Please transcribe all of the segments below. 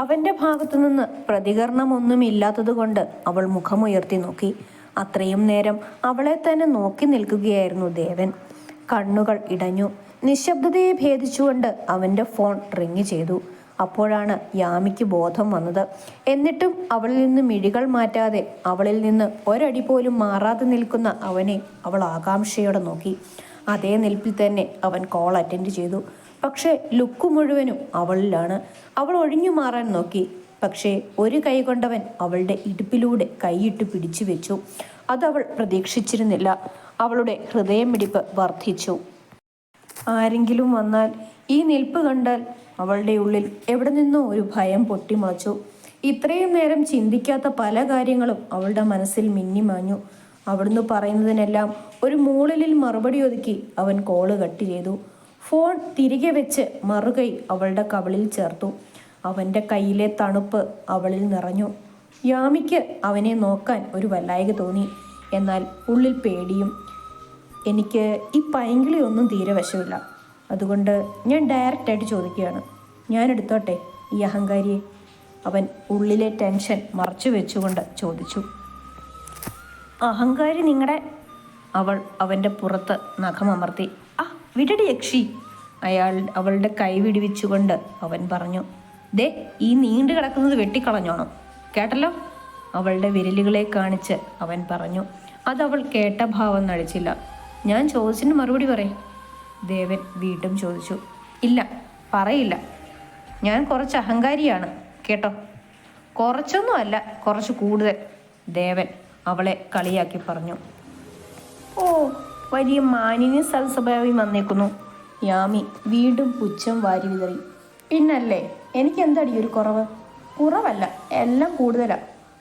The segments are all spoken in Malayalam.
അവന്റെ ഭാഗത്തുനിന്ന് പ്രതികരണമൊന്നുമില്ലാത്തതുകൊണ്ട് അവൾ മുഖമുയർത്തി നോക്കി. അത്രയും നേരം അവളെ തന്നെ നോക്കി നിൽക്കുകയായിരുന്നു ദേവൻ. കണ്ണുകൾ ഇടഞ്ഞു. നിശബ്ദതയെ ഭേദിച്ചുകൊണ്ട് അവന്റെ ഫോൺ റിങ് ചെയ്തു. അപ്പോഴാണ് യാമിക്ക് ബോധം വന്നത്. എന്നിട്ടും അവളിൽ നിന്ന് മിഴികൾ മാറ്റാതെ അവളിൽ നിന്ന് ഒരടി പോലും മാറാതെ നിൽക്കുന്ന അവനെ അവൾ ആകാംക്ഷയോടെ നോക്കി. അതേ നിൽപ്പിൽ തന്നെ അവൻ കോൾ അറ്റൻഡ് ചെയ്തു. പക്ഷേ ലുക്ക് മുഴുവനും അവളിലാണ്. അവൾ ഒഴിഞ്ഞു മാറാൻ നോക്കി. പക്ഷേ ഒരു കൈ കൊണ്ടവൻ അവളുടെ ഇടുപ്പിലൂടെ കൈയിട്ട് പിടിച്ചു വെച്ചു. അതവൾ പ്രതീക്ഷിച്ചിരുന്നില്ല. അവളുടെ ഹൃദയമിടിപ്പ് വർദ്ധിച്ചു. ആരെങ്കിലും വന്നാൽ ഈ നിൽപ്പ് കണ്ടാൽ അവളുടെ ഉള്ളിൽ എവിടെ നിന്നോ ഒരു ഭയം പൊട്ടിമുളച്ചു. ഇത്രയും നേരം ചിന്തിക്കാത്ത പല കാര്യങ്ങളും അവളുടെ മനസ്സിൽ മിന്നിമാഞ്ഞു അവിടുന്ന് പറയുന്നതിനെല്ലാം ഒരു മൂളലിൽ മറുപടി ഒതുക്കി അവൻ കോൾ കട്ട് ചെയ്തു. ഫോൺ തിരികെ വെച്ച് മറുകൈ അവളുടെ കവളിൽ ചേർത്തു. അവന്റെ കയ്യിലെ തണുപ്പ് അവളിൽ നിറഞ്ഞു. യാമിക്ക് അവനെ നോക്കാൻ ഒരു വല്ലായക തോന്നി. എന്നാൽ ഉള്ളിൽ പേടിയും എനിക്ക് ഈ പൈങ്കിളി ഒന്നും തീരെ വശമില്ല. അതുകൊണ്ട് ഞാൻ ഡയറക്റ്റായിട്ട് ചോദിക്കുകയാണ്. ഞാൻ എടുത്തോട്ടെ ഈ അഹങ്കാരിയെ? അവൻ ഉള്ളിലെ ടെൻഷൻ മറച്ചു വെച്ചുകൊണ്ട് ചോദിച്ചു. അഹങ്കാരി നിങ്ങളുടെ അവൾ അവന്റെ പുറത്ത് നഖമമർത്തി. ആ വിടടി യക്ഷി അയാൾ അവളുടെ കൈ വിടിവിച്ചുകൊണ്ട് അവൻ പറഞ്ഞു ദേ ഈ നീണ്ടു കിടക്കുന്നത് വെട്ടിക്കളഞ്ഞോണം. കേട്ടല്ലോ? അവളുടെ വിരലുകളെ കാണിച്ച് അവൻ പറഞ്ഞു അതവൾ കേട്ട ഭാവം നടിച്ചില്ല. ഞാൻ ചോദിച്ചിന് മറുപടി പറയും. ദേവൻ വീണ്ടും ചോദിച്ചു ഇല്ല പറയില്ല. ഞാൻ കുറച്ച് അഹങ്കാരിയാണ്. കേട്ടോ? കുറച്ചൊന്നും അല്ല കുറച്ച് കൂടുതൽ. ദേവൻ അവളെ കളിയാക്കി പറഞ്ഞു ഓ വലിയ മാനിന്യ സൽസ്വഭാവി വന്നേക്കുന്നു. യാമി വീണ്ടും പുച്ഛം വാരി വിതറി. പിന്നല്ലേ എനിക്ക് എന്താടി ഒരു കുറവ്? കുറവല്ല എല്ലാം കൂടുതലാ.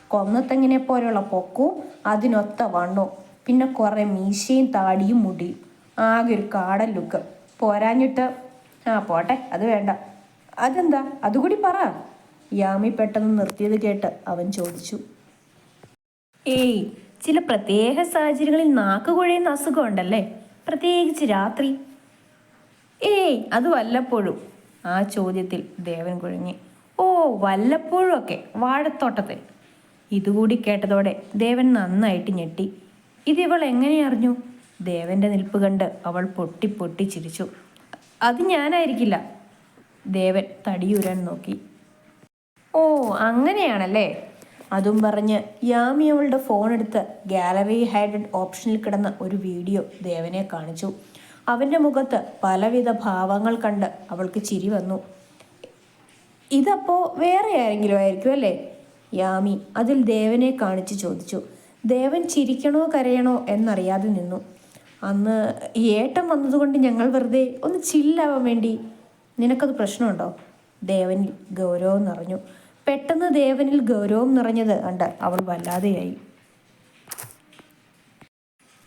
കൊന്നത്തെങ്ങനെ പോലെയുള്ള പൊക്കവും അതിനൊത്ത വണ്ണവും പിന്നെ കുറേ മീശയും താടിയും മുടിയും ആകെ ഒരു കാടൻ ലുക്ക്. പോരാഞ്ഞിട്ട് ആ പോട്ടെ അത് വേണ്ട. അതെന്താ? അതുകൂടി പറ. യാമി പെട്ടെന്ന് നിർത്തിയത് കേട്ട് അവൻ ചോദിച്ചു. ഏയ് ചില പ്രത്യേക സാഹചര്യങ്ങളിൽ നാക്ക് കുഴയുന്ന അസുഖം ഉണ്ടല്ലേ പ്രത്യേകിച്ച് രാത്രി. ഏയ് അത് വല്ലപ്പോഴും. ആ ചോദ്യത്തിൽ ദേവൻ കുഴങ്ങി ഓ വല്ലപ്പോഴും ഒക്കെ. വാഴത്തോട്ടത്തിൽ. ഇതുകൂടി കേട്ടതോടെ ദേവൻ നന്നായിട്ട് ഞെട്ടി. ഇവൾ എങ്ങനെ അറിഞ്ഞു? ദേവന്റെ നിൽപ്പ് കണ്ട് അവൾ പൊട്ടി പൊട്ടി ചിരിച്ചു. അത് ഞാനായിരിക്കില്ല. ദേവൻ തടിയുരാൻ നോക്കി. ഓ അങ്ങനെയാണല്ലേ? അതും പറഞ്ഞ് യാമി അവളുടെ ഫോൺ എടുത്ത് ഗാലറി ഹൈഡഡ് ഓപ്ഷനിൽ കിടന്ന ഒരു വീഡിയോ ദേവനെ കാണിച്ചു. അവന്റെ മുഖത്ത് പലവിധ ഭാവങ്ങൾ കണ്ട് അവൾക്ക് ചിരി വന്നു. ഇതപ്പോൾ വേറെ ആരെങ്കിലും ആയിരിക്കും അല്ലേ? യാമി അതിൽ ദേവനെ കാണിച്ച് ചോദിച്ചു. ദേവൻ ചിരിക്കണോ കരയണോ എന്നറിയാതെ നിന്നു. അന്ന് ഏട്ടം വന്നതുകൊണ്ട് ഞങ്ങൾ വെറുതെ ഒന്ന് ചില്ലാവാൻ വേണ്ടി. നിനക്കത് പ്രശ്നമുണ്ടോ? ദേവൻ ഗൗരവം നിറഞ്ഞു. പെട്ടെന്ന് ദേവനിൽ ഗൗരവം നിറഞ്ഞത് കണ്ട് അവൾ വല്ലാതെയായി.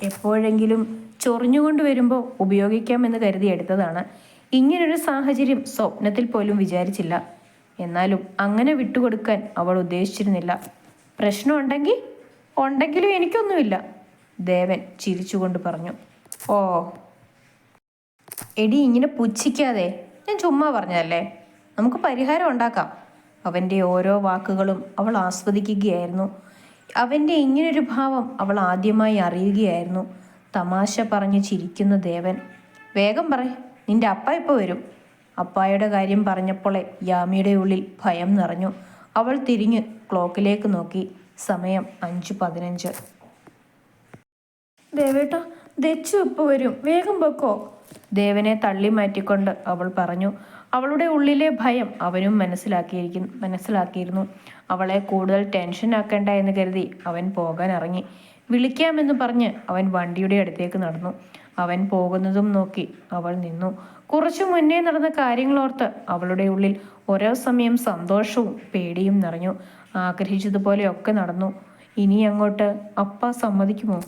എപ്പോഴെങ്കിലും ചൊറിഞ്ഞുകൊണ്ട് വരുമ്പോൾ ഉപയോഗിക്കാമെന്ന് കരുതി എടുത്തതാണ്. ഇങ്ങനൊരു സാഹചര്യം സ്വപ്നത്തിൽ പോലും വിചാരിച്ചില്ല. എന്നാലും അങ്ങനെ വിട്ടുകൊടുക്കാൻ അവൾ ഉദ്ദേശിച്ചിരുന്നില്ല. പ്രശ്നമുണ്ടെങ്കിൽ ഉണ്ടെങ്കിലും എനിക്കൊന്നുമില്ല ദേവൻ ചിരിച്ചുകൊണ്ട് പറഞ്ഞു. ഓ. എടി ഇങ്ങനെ പുച്ഛിക്കാതെ. ഞാൻ ചുമ്മാ പറഞ്ഞതല്ലേ? നമുക്ക് പരിഹാരം ഉണ്ടാക്കാം. അവന്റെ ഓരോ വാക്കുകളും അവൾ ആസ്വദിക്കുകയായിരുന്നു. അവന്റെ ഇങ്ങനൊരു ഭാവം അവൾ ആദ്യമായി അറിയുകയായിരുന്നു. തമാശ പറഞ്ഞ് ചിരിക്കുന്ന ദേവൻ വേഗം പറ നിന്റെ അപ്പ ഇപ്പോൾ വരും? അപ്പായുടെ കാര്യം പറഞ്ഞപ്പോളെ യാമിയുടെ ഉള്ളിൽ ഭയം നിറഞ്ഞു. അവൾ തിരിഞ്ഞ് ക്ലോക്കിലേക്ക് നോക്കി. സമയം അഞ്ച് പതിനഞ്ച്. ദേവേട്ട ദച്ചു ഇപ്പോൾ വരും? വേഗം വെക്കോ ദേവനെ തള്ളി മാറ്റിക്കൊണ്ട് അവൾ പറഞ്ഞു അവളുടെ ഉള്ളിലെ ഭയം അവനും മനസ്സിലാക്കിയിരിക്കുന്നു മനസ്സിലാക്കിയിരുന്നു. അവളെ കൂടുതൽ ടെൻഷൻ ആക്കേണ്ട എന്ന് കരുതി അവൻ പോകാൻ ഇറങ്ങി. വിളിക്കാമെന്ന് പറഞ്ഞ് അവൻ വണ്ടിയുടെ അടുത്തേക്ക് നടന്നു. അവൻ പോകുന്നതും നോക്കി അവൾ നിന്നു. കുറച്ചു മുന്നേ നടന്ന കാര്യങ്ങളോർത്ത് അവളുടെ ഉള്ളിൽ ഓരോ സമയം സന്തോഷവും പേടിയും നിറഞ്ഞു. ആഗ്രഹിച്ചതുപോലെയൊക്കെ നടന്നു. ഇനി അങ്ങോട്ട് അപ്പ സമ്മതിക്കുമോ?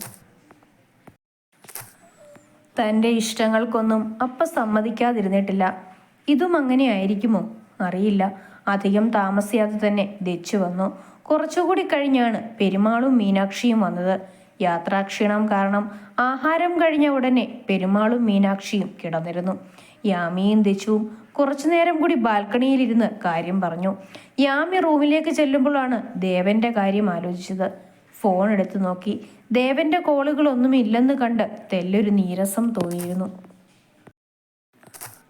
തന്റെ ഇഷ്ടങ്ങൾക്കൊന്നും അപ്പ സമ്മതിക്കാതിരുന്നിട്ടില്ല. ഇതും അങ്ങനെ ആയിരിക്കുമോ അറിയില്ല. അധികം താമസിയാതെ തന്നെ ദച്ചു വന്നു. കുറച്ചുകൂടി കഴിഞ്ഞാണ് പെരുമാളും മീനാക്ഷിയും വന്നത്. യാത്രാക്ഷീണം കാരണം ആഹാരം കഴിഞ്ഞ ഉടനെ പെരുമാളും മീനാക്ഷിയും കിടന്നിരുന്നു. യാമിയും ദച്ചുവും കുറച്ചു നേരം കൂടി ബാൽക്കണിയിലിരുന്ന് കാര്യം പറഞ്ഞു. യാമി റൂമിലേക്ക് ചെല്ലുമ്പോഴാണ് ദേവന്റെ കാര്യം ആലോചിച്ചത്. ഫോൺ എടുത്തു നോക്കി. ദേവന്റെ കോളുകളൊന്നും ഇല്ലെന്ന് കണ്ട് തെല്ലൊരു നീരസം തോന്നിയിരുന്നു.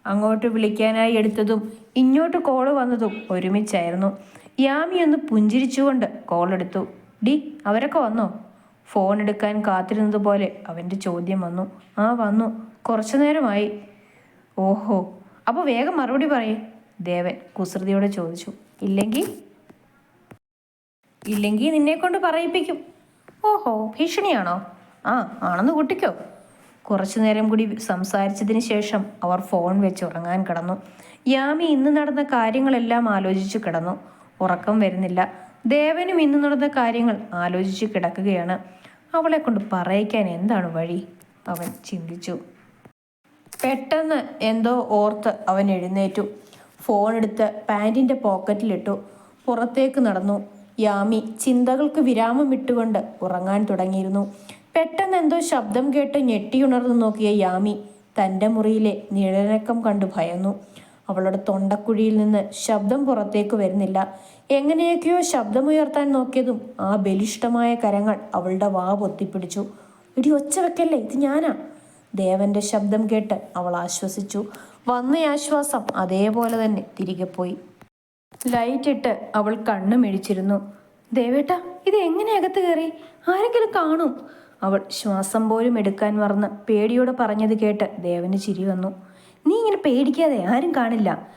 അങ്ങോട്ട് വിളിക്കാനായി എടുത്തതും ഇങ്ങോട്ട് കോൾ വന്നതും ഒരുമിച്ചായിരുന്നു. യാമി ഒന്ന് പുഞ്ചിരിച്ചുകൊണ്ട് കോൾ എടുത്തു. ഡി അവരൊക്കെ വന്നോ? ഫോൺ എടുക്കാൻ കാത്തിരുന്നതുപോലെ അവന്റെ ചോദ്യം വന്നു. ആ വന്നു. കുറച്ചു നേരമായി. ഓഹോ. അപ്പോൾ വേഗം മറുപടി പറയേ ദേവൻ കുസൃതിയോടെ ചോദിച്ചു. ഇല്ലെങ്കിൽ ഇല്ലെങ്കിൽ നിന്നെ കൊണ്ട് പറയിപ്പിക്കും. ഓഹോ ഭീഷണിയാണോ? ആ ആണെന്ന് കൂട്ടിക്കോ. കുറച്ചു നേരം കൂടി സംസാരിച്ചതിന് ശേഷം അവർ ഫോൺ വെച്ച് ഉറങ്ങാൻ കിടന്നു. യാമി ഇന്ന് നടന്ന കാര്യങ്ങളെല്ലാം ആലോചിച്ച് കിടന്നു. ഉറക്കം വരുന്നില്ല. ദേവനും ഇന്ന് നടന്ന കാര്യങ്ങൾ ആലോചിച്ച് കിടക്കുകയാണ്. അവളെ കൊണ്ട് പറയിക്കാൻ എന്താണ് വഴി? അവൻ ചിന്തിച്ചു. പെട്ടെന്ന് എന്തോ ഓർത്ത് അവൻ എഴുന്നേറ്റു. ഫോൺ എടുത്ത് പാന്റിന്റെ പോക്കറ്റിലിട്ടു. പുറത്തേക്ക് നടന്നു. യാമി ചിന്തകൾക്ക് വിരാമം ഇട്ടുകൊണ്ട് ഉറങ്ങാൻ തുടങ്ങിയിരുന്നു. പെട്ടെന്ന് എന്തോ ശബ്ദം കേട്ട് ഞെട്ടിയുണർന്നു നോക്കിയ യാമി തന്റെ മുറിയിലെ നിഴലനക്കം കണ്ടു ഭയന്നു. അവളുടെ തൊണ്ടക്കുഴിയിൽ നിന്ന് ശബ്ദം പുറത്തേക്ക് വരുന്നില്ല. എങ്ങനെയൊക്കെയോ ശബ്ദമുയർത്താൻ നോക്കിയതും ആ ബലിഷ്ടമായ കരങ്ങൾ അവളുടെ വാ പൊത്തിപ്പിടിച്ചു. ഇടി ഒച്ച വെക്കല്ലേ? ഇത് ഞാനാ? ദേവന്റെ ശബ്ദം കേട്ട് അവൾ ആശ്വസിച്ചു. വന്ന ആശ്വാസം അതേപോലെ തന്നെ തിരികെ പോയി. ലൈറ്റ് ഇട്ട് അവൾ കണ്ണു മിഴിച്ചിരുന്നു. ദേവേട്ട ഇത് എങ്ങനെ അകത്ത് കയറി? ആരെങ്കിലും കാണും. അവൾ ശ്വാസം പോലും എടുക്കാൻ മറന്ന് പേടിയോടെ പറഞ്ഞത് കേട്ട് ദേവന് ചിരി വന്നു. നീ ഇങ്ങനെ പേടിക്കാതെ ആരും കാണില്ല.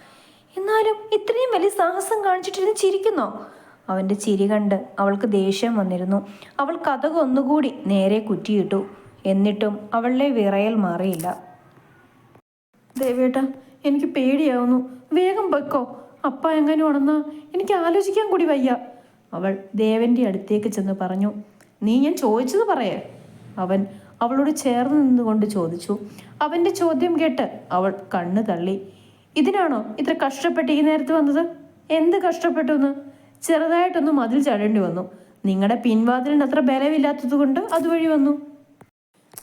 എന്നാലും ഇത്രയും വലിയ സാഹസം കാണിച്ചിട്ടിരുന്ന് ചിരിക്കുന്നോ? അവന്റെ ചിരി കണ്ട് അവൾക്ക് ദേഷ്യം വന്നിരുന്നു. അവൾ കഥക് ഒന്നുകൂടി നേരെ കുറ്റിയിട്ടു. എന്നിട്ടും അവളുടെ വിറയൽ മാറിയില്ല. ദേവേട്ട എനിക്ക് പേടിയാവുന്നു. വേഗം വെക്കോ അപ്പ എങ്ങനെ ഉണന്നാ? എനിക്ക് ആലോചിക്കാൻ കൂടി വയ്യ. അവൾ ദേവന്റെ അടുത്തേക്ക് ചെന്ന് പറഞ്ഞു നീ ഞാൻ ചോദിച്ചത് പറയേ. അവൻ അവളോട് ചേർന്ന് നിന്നുകൊണ്ട് ചോദിച്ചു. അവന്റെ ചോദ്യം കേട്ട് അവൾ കണ്ണു തള്ളി. ഇതിനാണോ ഇത്ര കഷ്ടപ്പെട്ട് ഈ നേരത്ത് വന്നത്? എന്ത് കഷ്ടപ്പെട്ടു എന്ന്? ചെറുതായിട്ടൊന്ന് മതിൽ ചാടേണ്ടി വന്നു. നിങ്ങളുടെ പിൻവാതിലിന് അത്ര ബലമില്ലാത്തത് കൊണ്ട് അതുവഴി വന്നു.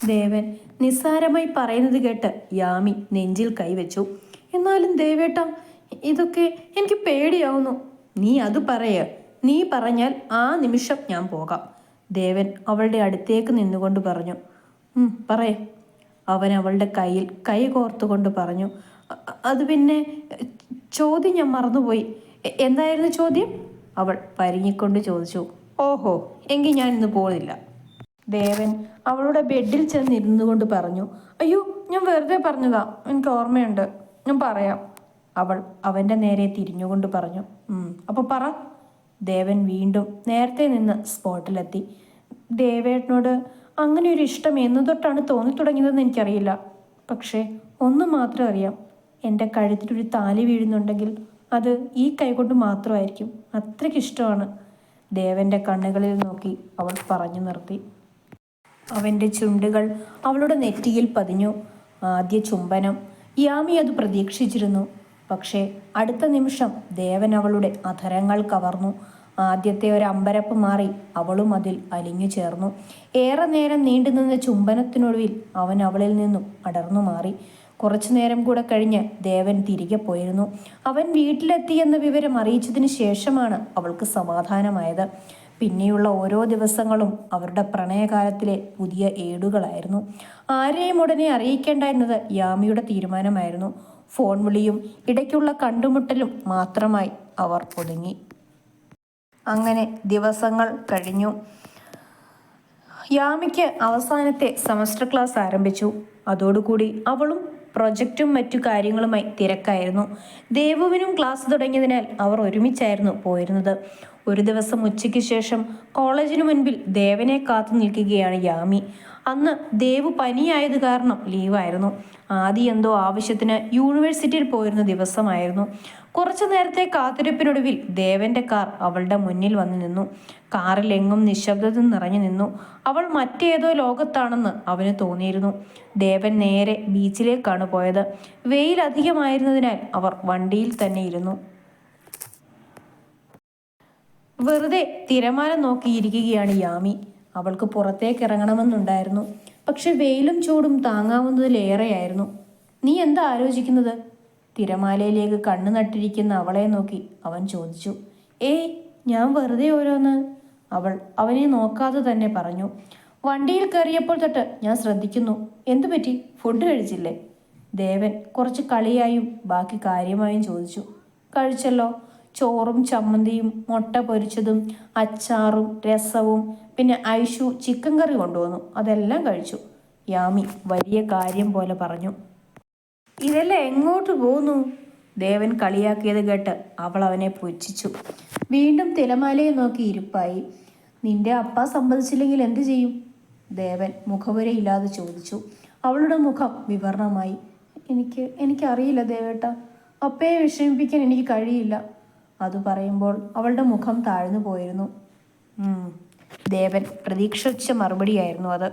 ദേവൻ നിസ്സാരമായി പറയുന്നത് കേട്ട് യാമി നെഞ്ചിൽ കൈവച്ചു. എന്നാലും ദേവേട്ട ഇതൊക്കെ എനിക്ക് പേടിയാവുന്നു. നീ അത് പറയ. നീ പറഞ്ഞാൽ ആ നിമിഷം ഞാൻ പോകാം. ദേവൻ അവളുടെ അടുത്തേക്ക് നിന്നുകൊണ്ട് പറഞ്ഞു. "ഉം, പറയ്. അവൻ അവളുടെ കയ്യിൽ കൈ കോർത്തുകൊണ്ട് പറഞ്ഞു. അത് പിന്നെ ചോദ്യം ഞാൻ മറന്നുപോയി. എന്തായിരുന്നു ചോദ്യം? അവൾ പരിങ്ങിക്കൊണ്ട് ചോദിച്ചു. ഓഹോ എങ്കിൽ ഞാൻ ഇന്ന് പോകുന്നില്ല ദേവൻ അവളുടെ ബെഡിൽ ചെന്നിരുന്നു കൊണ്ട് പറഞ്ഞു. അയ്യോ ഞാൻ വെറുതെ പറഞ്ഞതാ. എനിക്ക് ഓർമ്മയുണ്ട്. ഞാൻ പറയാം. അവൾ അവന്റെ നേരെ തിരിഞ്ഞുകൊണ്ട് പറഞ്ഞു അപ്പോൾ അപ്പൊ പറ. ദേവൻ വീണ്ടും നേരത്തെ നിന്ന് സ്പോട്ടിലെത്തി. ദേവേട്ടനോട് അങ്ങനെ ഒരു ഇഷ്ടം എന്ന് തൊട്ടാണ് തോന്നി തുടങ്ങിയതെന്ന് എനിക്കറിയില്ല. പക്ഷേ ഒന്ന് മാത്രം അറിയാം. എന്റെ കഴുത്തിലൊരു താലി വീഴുന്നുണ്ടെങ്കിൽ അത് ഈ കൈകൊണ്ട് മാത്രമായിരിക്കും. അത്രയ്ക്ക് ഇഷ്ടമാണ്. ദേവന്റെ കണ്ണുകളിൽ നോക്കി അവൾ പറഞ്ഞു നിർത്തി. അവന്റെ ചുണ്ടുകൾ അവളുടെ നെറ്റിയിൽ പതിഞ്ഞു. ആദ്യ ചുംബനം. യാമി അത് പ്രതീക്ഷിച്ചിരുന്നു. പക്ഷേ അടുത്ത നിമിഷം ദേവൻ അവളുടെ അധരങ്ങൾ കവർന്നു. ആദ്യത്തെ ഒരു അമ്പരപ്പ് മാറി അവളും അതിൽ അലിഞ്ഞു ചേർന്നു. ഏറെ നേരം നീണ്ടുനിന്ന ചുംബനത്തിനൊടുവിൽ അവൻ അവളിൽ നിന്നും അടർന്നു മാറി. കുറച്ചു നേരം കൂടെ കഴിഞ്ഞ് ദേവൻ തിരികെ പോയിരുന്നു. അവൻ വീട്ടിലെത്തിയെന്ന വിവരം അറിയിച്ചതിന് ശേഷമാണ് അവൾക്ക് സമാധാനമായത്. പിന്നെയുള്ള ഓരോ ദിവസങ്ങളും അവരുടെ പ്രണയകാലത്തിലെ പുതിയ ഏടുകളായിരുന്നു. ആരെയും ഉടനെ അറിയിക്കേണ്ട എന്നത് യാമിയുടെ തീരുമാനമായിരുന്നു. ഫോൺ വിളിയും ഇടയ്ക്കുള്ള കണ്ടുമുട്ടലും മാത്രമായി അവർ ഒതുങ്ങി. അങ്ങനെ ദിവസങ്ങൾ കഴിഞ്ഞു. യാമിക്ക് അവസാനത്തെ സെമസ്റ്റർ ക്ലാസ് ആരംഭിച്ചു. അതോടുകൂടി അവളും പ്രൊജക്റ്റും മറ്റു കാര്യങ്ങളുമായി തിരക്കായിരുന്നു. ദേവുവിനും ക്ലാസ് തുടങ്ങിയതിനാൽ അവർ ഒരുമിച്ചായിരുന്നു പോയിരുന്നത്. ഒരു ദിവസം ഉച്ചയ്ക്ക് ശേഷം കോളേജിന് മുൻപിൽ ദേവനെ കാത്തു നിൽക്കുകയാണ് യാമി. അന്ന് ദേവ് പനിയായത് കാരണം ലീവായിരുന്നു. ആദ്യ എന്തോ ആവശ്യത്തിന് യൂണിവേഴ്സിറ്റിയിൽ പോയിരുന്ന ദിവസമായിരുന്നു. കുറച്ചു നേരത്തെ കാത്തിരിപ്പിനൊടുവിൽ ദേവന്റെ കാർ അവളുടെ മുന്നിൽ വന്നു നിന്നു. കാറിൽ എങ്ങും നിശബ്ദത നിറഞ്ഞു നിന്നു. അവൾ മറ്റേതോ ലോകത്താണെന്ന് അവന് തോന്നിയിരുന്നു. ദേവൻ നേരെ ബീച്ചിലേക്കാണ് പോയത്. വെയിൽ അധികമായിരുന്നതിനാൽ അവർ വണ്ടിയിൽ തന്നെ ഇരുന്നു. വെറുതെ തിരമാല നോക്കിയിരിക്കുകയാണ് യാമി. അവൾക്ക് പുറത്തേക്ക് ഇറങ്ങണമെന്നുണ്ടായിരുന്നു. പക്ഷെ വെയിലും ചൂടും താങ്ങാവുന്നതിലേറെയായിരുന്നു. നീ എന്താ ആലോചിക്കുന്നത്? തിരമാലയിലേക്ക് കണ്ണു നട്ടിരിക്കുന്ന അവളെ നോക്കി അവൻ ചോദിച്ചു ഏയ് ഞാൻ വെറുതെ ഓരോന്ന്? അവൾ അവനെ നോക്കാതെ തന്നെ പറഞ്ഞു വണ്ടിയിൽ കയറിയപ്പോൾ തൊട്ട് ഞാൻ ശ്രദ്ധിക്കുന്നു. എന്തു പറ്റി? ഫുഡ് കഴിച്ചില്ലേ? ദേവൻ കുറച്ച് കളിയായും ബാക്കി കാര്യമായും ചോദിച്ചു കഴിച്ചല്ലോ. ചോറും ചമ്മന്തിയും മുട്ട പൊരിച്ചതും അച്ചാറും രസവും പിന്നെ ഐഷു ചിക്കൻ കറി കൊണ്ടുവന്നു. അതെല്ലാം കഴിച്ചു. യാമി വലിയ കാര്യം പോലെ പറഞ്ഞു. ഇതെല്ലാം എങ്ങോട്ട് പോകുന്നു ദേവൻ കളിയാക്കിയത് കേട്ട് അവൾ അവനെ പുച്ഛിച്ചു. വീണ്ടും തിലമാലയെ നോക്കി ഇരിപ്പായി. നിന്റെ അപ്പ സമ്മതിച്ചില്ലെങ്കിൽ എന്തു ചെയ്യും? ദേവൻ മുഖവരയില്ലാതെ ചോദിച്ചു. അവളുടെ മുഖം വിവരണമായി. എനിക്ക് എനിക്കറിയില്ല ദേവേട്ട. അപ്പയെ വിഷമിപ്പിക്കാൻ എനിക്ക് കഴിയില്ല. അത് പറയുമ്പോൾ അവളുടെ മുഖം താഴ്ന്നു പോയിരുന്നു. ദേവൻ പ്രതീക്ഷിച്ച മറുപടിയായിരുന്നു അത്.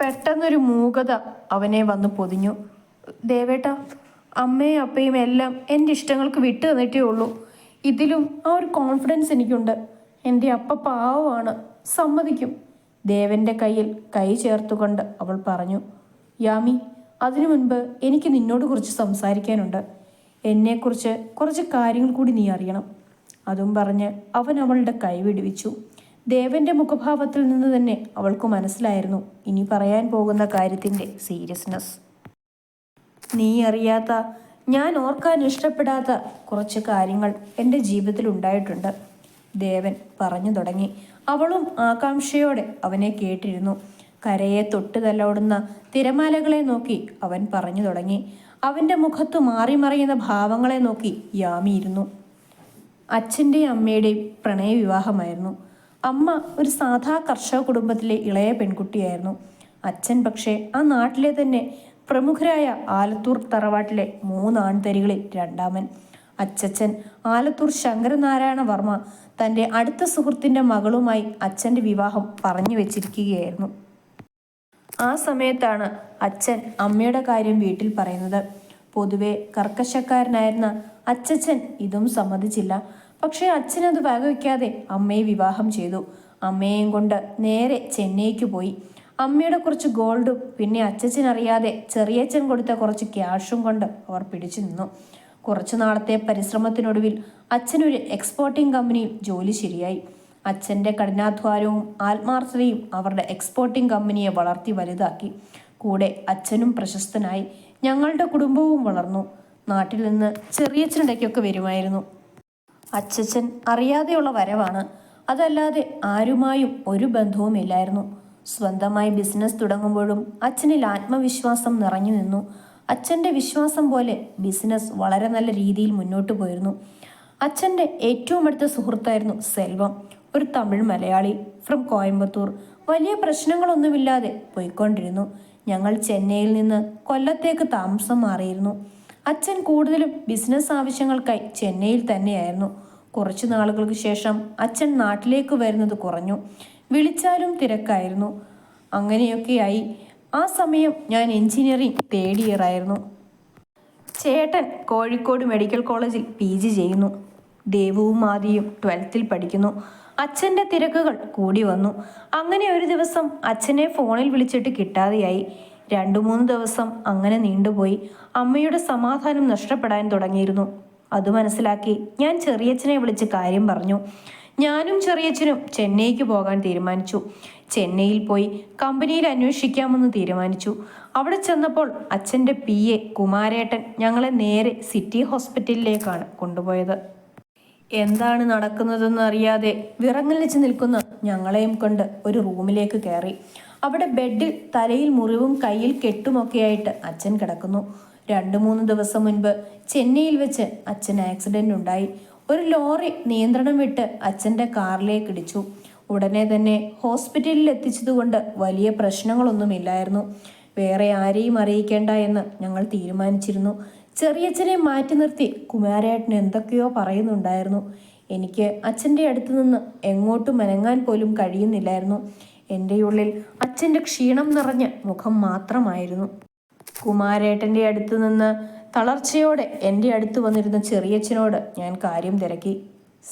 പെട്ടെന്നൊരു മൂകത അവനെ വന്ന് പൊതിഞ്ഞു. ദേവേട്ട അമ്മയും അപ്പയും എല്ലാം എന്റെ ഇഷ്ടങ്ങൾക്ക് വിട്ടു തന്നിട്ടേ ഉള്ളൂ. ഇതിലും ആ ഒരു കോൺഫിഡൻസ് എനിക്കുണ്ട്. എന്റെ അപ്പ പാവമാണ്. സമ്മതിക്കും. ദേവന്റെ കയ്യിൽ കൈ ചേർത്തുകൊണ്ട് അവൾ പറഞ്ഞു യാമി അതിനു മുൻപ് എനിക്ക് നിന്നോട് കുറച്ച് സംസാരിക്കാനുണ്ട്. എന്നെക്കുറിച്ച് കുറച്ച് കാര്യങ്ങൾ കൂടി നീ അറിയണം. അതും പറഞ്ഞ് അവൻ അവളുടെ കൈ വിടുവിച്ചു. ദേവന്റെ മുഖഭാവത്തിൽ നിന്ന് തന്നെ അവൾക്ക് മനസ്സിലായിരുന്നു ഇനി പറയാൻ പോകുന്ന കാര്യത്തിന്റെ സീരിയസ്നെസ് നീ അറിയാത്ത ഞാൻ ഓർക്കാൻ ഇഷ്ടപ്പെടാത്ത കുറച്ച് കാര്യങ്ങൾ എന്റെ ജീവിതത്തിൽ ഉണ്ടായിട്ടുണ്ട്. ദേവൻ പറഞ്ഞു തുടങ്ങി. അവളും ആകാംക്ഷയോടെ അവനെ കേട്ടിരുന്നു. കരയെ തൊട്ട് തലോടുന്ന തിരമാലകളെ നോക്കി അവൻ പറഞ്ഞു തുടങ്ങി. അവന്റെ മുഖത്ത് മാറിമറിയുന്ന ഭാവങ്ങളെ നോക്കി യാമിയിരുന്നു അച്ഛന്റെയും അമ്മയുടെയും പ്രണയ വിവാഹമായിരുന്നു അമ്മ ഒരു സാധാ കർഷക കുടുംബത്തിലെ ഇളയ പെൺകുട്ടിയായിരുന്നു. അച്ഛൻ പക്ഷേ ആ നാട്ടിലെ തന്നെ പ്രമുഖരായ ആലത്തൂർ തറവാട്ടിലെ മൂന്ന് ആൺതരികളിൽ രണ്ടാമൻ അച്ചച്ചൻ. ആലത്തൂർ ശങ്കരനാരായണ വർമ്മ തന്റെ അടുത്ത സുഹൃത്തിന്റെ മകളുമായി അച്ഛന്റെ വിവാഹം പറഞ്ഞു വെച്ചിരിക്കുകയായിരുന്നു. ആ സമയത്താണ് അച്ഛൻ അമ്മയുടെ കാര്യം വീട്ടിൽ പറയുന്നത്. പൊതുവെ കർക്കശക്കാരനായിരുന്ന അച്ചച്ചൻ ഇതും സമ്മതിച്ചില്ല. പക്ഷേ അച്ഛൻ അത് വകവയ്ക്കാതെ അമ്മയെ വിവാഹം ചെയ്തു. അമ്മയെയും കൊണ്ട് നേരെ ചെന്നൈക്ക് പോയി. അമ്മയുടെ കുറച്ച് ഗോൾഡും പിന്നെ അച്ചച്ചനറിയാതെ ചെറിയച്ഛൻ കൊടുത്ത കുറച്ച് ക്യാഷും കൊണ്ട് അവർ പിടിച്ചു നിന്നു. കുറച്ചു നാളത്തെ പരിശ്രമത്തിനൊടുവിൽ അച്ഛനൊരു എക്സ്പോർട്ടിംഗ് കമ്പനിയിൽ ജോലി ശരിയായി. അച്ഛന്റെ കഠിനാധ്വാനവും ആത്മാർത്ഥതയും അവരുടെ എക്സ്പോർട്ടിംഗ് കമ്പനിയെ വളർത്തി വലുതാക്കി. കൂടെ അച്ഛനും പ്രശസ്തനായി. ഞങ്ങളുടെ കുടുംബവും വളർന്നു. നാട്ടിൽ നിന്ന് ചെറിയച്ഛനിടയ്ക്കൊക്കെ വരുമായിരുന്നു. അച്ചച്ചൻ അറിയാതെയുള്ള വരവാണ്. അതല്ലാതെ ആരുമായും ഒരു ബന്ധവുമില്ലായിരുന്നു. സ്വന്തമായി ബിസിനസ് തുടങ്ങുമ്പോഴും അച്ഛനിൽ ആത്മവിശ്വാസം നിറഞ്ഞു നിന്നു. അച്ഛന്റെ വിശ്വാസം പോലെ ബിസിനസ് വളരെ നല്ല രീതിയിൽ മുന്നോട്ട് പോയിരുന്നു. അച്ഛന്റെ ഏറ്റവും അടുത്ത സുഹൃത്തായിരുന്നു സെൽവം ഒരു തമിഴ് മലയാളി ഫ്രം കോയമ്പത്തൂർ. വലിയ പ്രശ്നങ്ങളൊന്നുമില്ലാതെ പോയിക്കൊണ്ടിരുന്നു. ഞങ്ങൾ ചെന്നൈയിൽ നിന്ന് കൊല്ലത്തേക്ക് താമസം മാറിയിരുന്നു. അച്ഛൻ കൂടുതലും ബിസിനസ് ആവശ്യങ്ങൾക്കായി ചെന്നൈയിൽ തന്നെയായിരുന്നു. കുറച്ചു നാളുകൾക്ക് ശേഷം അച്ഛൻ നാട്ടിലേക്ക് വരുന്നത് കുറഞ്ഞു. വിളിച്ചാലും തിരക്കായിരുന്നു. അങ്ങനെയൊക്കെയായി. ആ സമയം ഞാൻ എഞ്ചിനീയറിംഗ് തേർഡ് ഇയർ ആയിരുന്നു. ചേട്ടൻ കോഴിക്കോട് മെഡിക്കൽ കോളേജിൽ പി ജി ചെയ്യുന്നു. ദേവവും ആദിയും ട്വൽത്തിൽ പഠിക്കുന്നു. അച്ഛന്റെ തിരക്കുകൾ കൂടി വന്നു. അങ്ങനെ ഒരു ദിവസം അച്ഛനെ ഫോണിൽ വിളിച്ചിട്ട് കിട്ടാതെയായി. രണ്ടു മൂന്ന് ദിവസം അങ്ങനെ നീണ്ടുപോയി. അമ്മയുടെ സമാധാനം നഷ്ടപ്പെടാൻ തുടങ്ങിയിരുന്നു. അത് മനസ്സിലാക്കി ഞാൻ ചെറിയച്ഛനെ വിളിച്ച് കാര്യം പറഞ്ഞു. ഞാനും ചെറിയച്ഛനും ചെന്നൈക്ക് പോകാൻ തീരുമാനിച്ചു. ചെന്നൈയിൽ പോയി കമ്പനിയിൽ അന്വേഷിക്കാമെന്ന് തീരുമാനിച്ചു. അവിടെ ചെന്നപ്പോൾ അച്ഛന്റെ പി എ കുമാരേട്ടൻ ഞങ്ങളെ നേരെ സിറ്റി ഹോസ്പിറ്റലിലേക്കാണ് കൊണ്ടുപോയത്. എന്താണ് നടക്കുന്നതെന്ന് അറിയാതെ വിറങ്ങലിച്ച് നിൽക്കുന്ന ഞങ്ങളെയും കൊണ്ട് ഒരു റൂമിലേക്ക് കയറി. അവിടെ ബെഡിൽ തലയിൽ മുറിവും കയ്യിൽ കെട്ടുമൊക്കെയായിട്ട് അച്ഛൻ കിടക്കുന്നു. രണ്ട് മൂന്ന് ദിവസം മുൻപ് ചെന്നൈയിൽ വെച്ച് അച്ഛൻ ആക്സിഡന്റ് ഉണ്ടായി. ഒരു ലോറി നിയന്ത്രണം വിട്ട് അച്ഛന്റെ കാറിലേക്ക് ഇടിച്ചു. ഉടനെ തന്നെ ഹോസ്പിറ്റലിൽ എത്തിച്ചതുകൊണ്ട് വലിയ പ്രശ്നങ്ങളൊന്നുമില്ലായിരുന്നു. വേറെ ആരെയും അറിയിക്കേണ്ട എന്ന് ഞങ്ങൾ തീരുമാനിച്ചിരുന്നു. ചെറിയച്ഛനെ മാറ്റി നിർത്തി കുമാരേട്ടൻ എന്തൊക്കെയോ പറയുന്നുണ്ടായിരുന്നു. എനിക്ക് അച്ഛന്റെ അടുത്ത് നിന്ന് എങ്ങോട്ടും അനങ്ങാൻ പോലും കഴിയുന്നില്ലായിരുന്നു. എന്റെ ഉള്ളിൽ അച്ഛന്റെ ക്ഷീണം നിറഞ്ഞ മുഖം മാത്രമായിരുന്നു. കുമാരേട്ടന്റെ അടുത്ത് നിന്ന് തളർച്ചയോടെ എന്റെ അടുത്ത് വന്നിരുന്ന ചെറിയച്ഛനോട് ഞാൻ കാര്യം തിരക്കി.